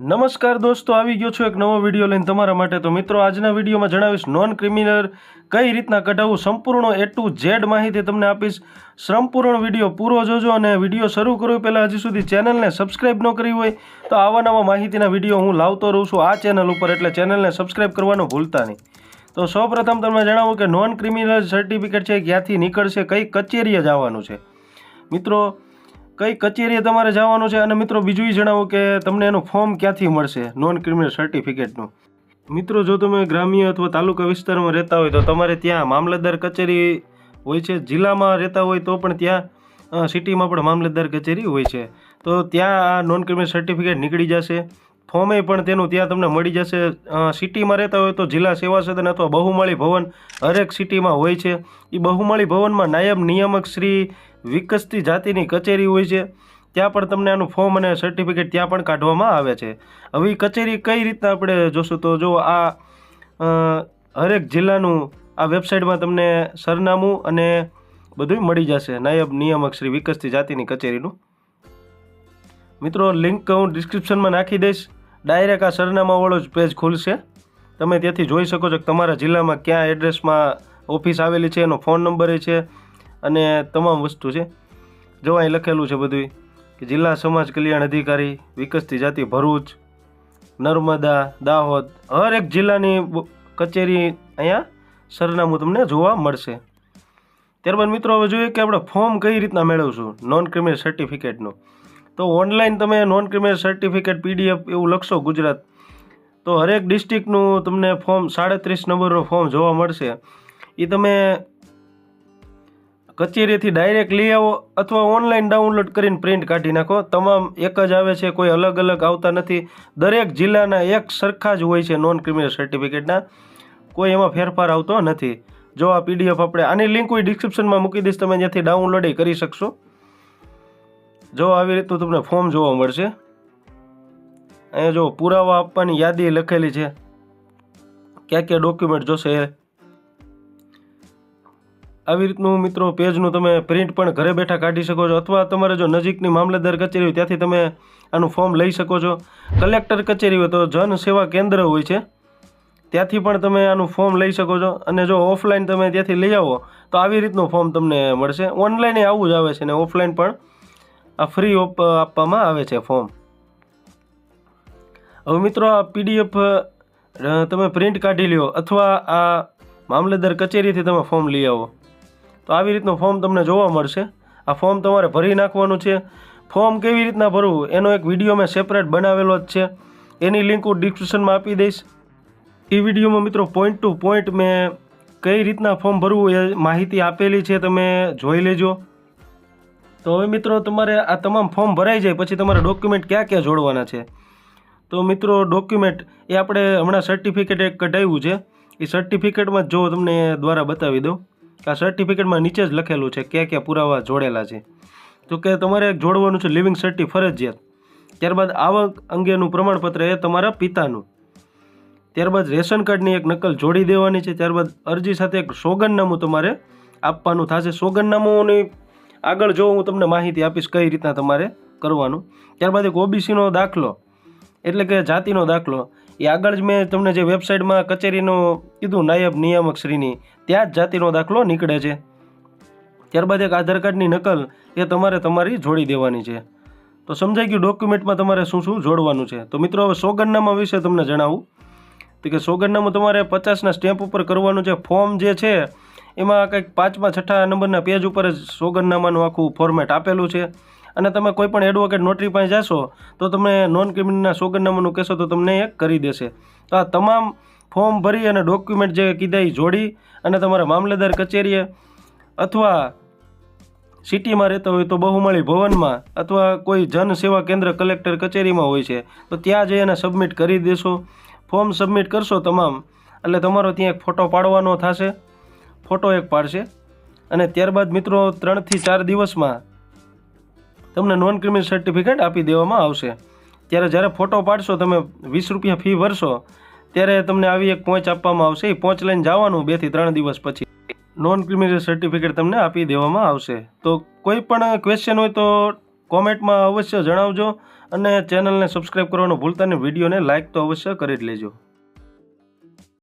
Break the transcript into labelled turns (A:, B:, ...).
A: નમસ્કાર દોસ્તો, આવી ગયો છું એક નવો વીડિયો લઈને તમારા માટે. તો મિત્રો, આજના વિડીયોમાં જણાવીશ નોન ક્રિમિનલ કઈ રીતના કઢાવવું સંપૂર્ણ એ ટુ ઝેડ માહિતી તમને આપીશ. સંપૂર્ણ વીડિયો પૂરો જોજો અને વીડિયો શરૂ કરું પહેલાં હજી સુધી ચેનલને સબસ્ક્રાઈબ ન કરી હોય તો આવા નવા માહિતીના વીડિયો હું લાવતો રહું છું આ ચેનલ ઉપર, એટલે ચેનલને સબસ્ક્રાઈબ કરવાનું ભૂલતા નહીં. તો સૌપ્રથમ તમને જણાવું કે નોન ક્રિમિનલ સર્ટિફિકેટ છે ક્યાંથી નીકળશે, કઈ કચેરીએ જવાનું છે. મિત્રો કઈ કચેરીએ તમારે જવાનું છે? અને મિત્રો, બીજું એ જણાવો કે તમને એનું ફોર્મ ક્યાંથી મળશે? નોન ક્રિમિનલ સર્ટિફિકેટનું મિત્રો, જો તમે ગ્રામ્ય અથવા તાલુકા વિસ્તારમાં રહેતા હોય તો તમારે ત્યાં મામલતદાર કચેરી હોય છે. જિલ્લામાં રહેતા હોય તો પણ ત્યાં સિટીમાં પણ મામલતદાર કચેરી હોય છે. તો ત્યાં આ નોન ક્રિમિનલ સર્ટિફિકેટ નીકળી જશે. ફોર્મે પણ તેનું ત્યાં તમને મળી જશે. સિટીમાં રહેતા હોય તો જિલ્લા સેવા સદન અથવા બહુમાળી ભવન હરેક સિટીમાં હોય છે. એ બહુમાળી ભવનમાં નાયબ નિયામક શ્રી વિકસતી જાતિની કચેરી હોય છે. ત્યાં પણ તમને આનું ફોર્મ અને સર્ટિફિકેટ ત્યાં પણ કાઢવામાં આવે છે. હવે કચેરી કઈ રીતના આપણે જોશું તો જો આ હરેક જિલ્લાનું આ વેબસાઇટમાં તમને સરનામું અને બધું મળી જશે. નાયબ નિયામક શ્રી વિકસતી જાતિની કચેરીનું. મિત્રો લિંક હું ડિસ્ક્રિપ્શનમાં નાખી દઈશ. ડાયરેક્ટ આ સરનામાવાળો જ પેજ ખુલશે. તમે ત્યાંથી જોઈ શકો છો કે તમારા જિલ્લામાં ક્યાં એડ્રેસમાં ઓફિસ આવેલી છે, એનો ફોન નંબર છે. અને તમામ વસ્તુ છે. જો અહીં લખેલું છે બધું કે જિલ્લા સમાજ કલ્યાણ અધિકારી, વિકસતી જાતિ ભરૂચ, નર્મદા, દાહોદ, હરેક જિલ્લાની કચેરી અહીંયા સરનામું તમને જોવા મળશે. ત્યારબાદ મિત્રો, હવે જોઈએ કે આપણે ફોર્મ કઈ રીતના મેળવશું નોન ક્રિમિનલ સર્ટિફિકેટનું તો ઓનલાઈન તમે નોન ક્રિમિનલ સર્ટિફિકેટ પીડીએફ એવું લખશો ગુજરાત, તો હરેક ડિસ્ટ્રિક્ટનું તમને ફોર્મ સાડત્રીસ નંબરનું ફોર્મ જોવા મળશે. એ તમે કચેરીથી ડાયરેક્ટ લઈ આવો અથવા ઓનલાઈન ડાઉનલોડ કરીને પ્રિન્ટ કાઢી નાખો. તમામ એક જ આવે છે, કોઈ અલગ અલગ આવતા નથી. દરેક જિલ્લાના એક સરખા જ હોય છે નોન ક્રિમિનલ સર્ટિફિકેટના કોઈ એમાં ફેરફાર આવતો નથી. જો આ પીડીએફ આપણે આની લિંક હું ડિસ્ક્રિપ્શનમાં મૂકી દઈશ, તમે ત્યાંથી ડાઉનલોડ કરી શકશો. જો આવી રીતનું તમને ફોર્મ જોવા મળશે. અહીંયા જો પુરાવા આપવાની યાદી લખેલી છે. ક્યાં ક્યાં ડોક્યુમેન્ટ જોશે આવી રીતનું મિત્રો પેજનું તમે પ્રિન્ટ પણ ઘરે બેઠા કાઢી શકો છો અથવા તમારે જો નજીકની મામલતદાર કચેરી હોય ત્યાંથી તમે આનું ફોર્મ લઈ શકો છો. કલેક્ટર કચેરી હોય તો જન સેવા કેન્દ્ર હોય છે. ત્યાંથી પણ તમે આનું ફોર્મ લઈ શકો છો અને જો ઓફલાઈન તમે ત્યાંથી લઈ આવો તો આવી રીતનું ફોર્મ તમને મળશે. ઓનલાઈન આવું જ આવે છે ને ઓફલાઈન પણ આ ફ્રી આપવામાં આવે છે ફોર્મ. હવે મિત્રો આ પીડીએફ તમે પ્રિન્ટ કાઢી લ્યો અથવા આ મામલતદાર કચેરીથી તમે ફોર્મ લઈ આવો. તો આવી રીતનું ફોર્મ તમને જોવા મળશે. આ ફોર્મ તમારે ભરી નાખવાનું છે. ફોર્મ કેવી રીતના ભરવું એનો એક વીડિયો મેં સેપરેટ બનાવેલો જ છે. એની લિંક હું ડિસ્ક્રિપ્શનમાં આપી દઈશ. એ વિડીયોમાં મિત્રો પોઈન્ટ ટુ પોઈન્ટ મેં કઈ રીતના ફોર્મ ભરવું એ માહિતી આપેલી છે તમે જોઈ લેજો. તો હવે મિત્રો તમારે આ તમામ ફોર્મ ભરાઈ જાય પછી તમારે ડોક્યુમેન્ટ ક્યાં ક્યાં જોડવાના છે. તો મિત્રો ડોક્યુમેન્ટ એ આપણે હમણાં સર્ટિફિકેટ એક કઢાવ્યું છે. એ સર્ટિફિકેટમાં જ તમને દ્વારા બતાવી દઉં. આ સર્ટિફિકેટમાં નીચે જ લખેલું છે કયા ક્યાં પુરાવા જોડેલા છે. તો કે તમારે એક જોડવાનું છે લિવિંગ સર્ટી ફરજિયાત ત્યારબાદ આવક અંગેનું પ્રમાણપત્ર એ તમારા પિતાનું. ત્યારબાદ રેશન કાર્ડની એક નકલ જોડી દેવાની છે. ત્યારબાદ અરજી સાથે એક સોગંદનામું તમારે આપવાનું થશે. સોગંદનામુંની આગળ જો હું તમને માહિતી આપીશ કઈ રીતના તમારે કરવાનું. ત્યારબાદ એક ઓબીસીનો દાખલો, એટલે કે જાતિનો દાખલો. એ આગળ જ મેં તમને જે વેબસાઇટમાં કચેરીનું કીધું, નાયબ નિયામક શ્રીની, ત્યાં જ જાતિનો દાખલો નીકળે છે. ત્યારબાદ એક આધાર કાર્ડની નકલ એ તમારે તમારી જોડી દેવાની છે. તો સમજાઈ ગયું ડોક્યુમેન્ટમાં તમારે શું શું જોડવાનું છે. તો મિત્રો, હવે સોગંદનામા વિશે તમને જણાવું. તો કે સોગંદનામું તમારે પચાસના સ્ટેમ્પ ઉપર કરવાનું છે. ફોર્મ જે છે, એમાં કંઈક પાંચમા છઠ્ઠા નંબરના પેજ ઉપર જ સોગંદનામાનું આખું ફોર્મેટ આપેલું છે. અને તમે કોઈ પણ એડવોકેટ નોટરી પાસે જાશો, તો તમે નોન ક્રિમિનલના સોગંદનામાનું કહેશો તો તમને એ કરી દેશે. તો આ તમામ ફોર્મ ભરી અને ડોક્યુમેન્ટ જે કીધા એ જોડી અને તમારા મામલતદાર કચેરીએ અથવા સિટીમાં રહેતા હોય તો બહુમાળી ભવનમાં અથવા કોઈ જન સેવા કેન્દ્ર કલેક્ટર કચેરીમાં હોય છે, તો ત્યાં જઈ અને સબમિટ કરી દેશો. ફોર્મ સબમિટ કરશો તમામ, એટલે તમારો ત્યાં એક ફોટો પાડવાનો થશે. ફોટો એક પાડશે. અને ત્યારબાદ મિત્રો ત્રણથી ચાર દિવસમાં તમને નોન ક્રિમિનલ સર્ટિફિકેટ આપી દેવામાં આવશે. ત્યારે જ્યારે ફોટો પાડશો, તમે વીસ રૂપિયા ફી ભરશો, ત્યારે તમને આવી એક પહોંચ આપવામાં આવશે. એ પહોંચ લઈને જવાનું બેથી ત્રણ દિવસ પછી. નોન ક્રિમિનલ સર્ટિફિકેટ તમને આપી દેવામાં આવશે. તો કોઈ પણ ક્વેશ્ચન હોય તો કોમેન્ટમાં અવશ્ય જણાવજો અને ચેનલને સબસ્ક્રાઈબ કરવાનું ભૂલતા નહીં. વિડીયોને લાઇક તો અવશ્ય કરી જ લેજો.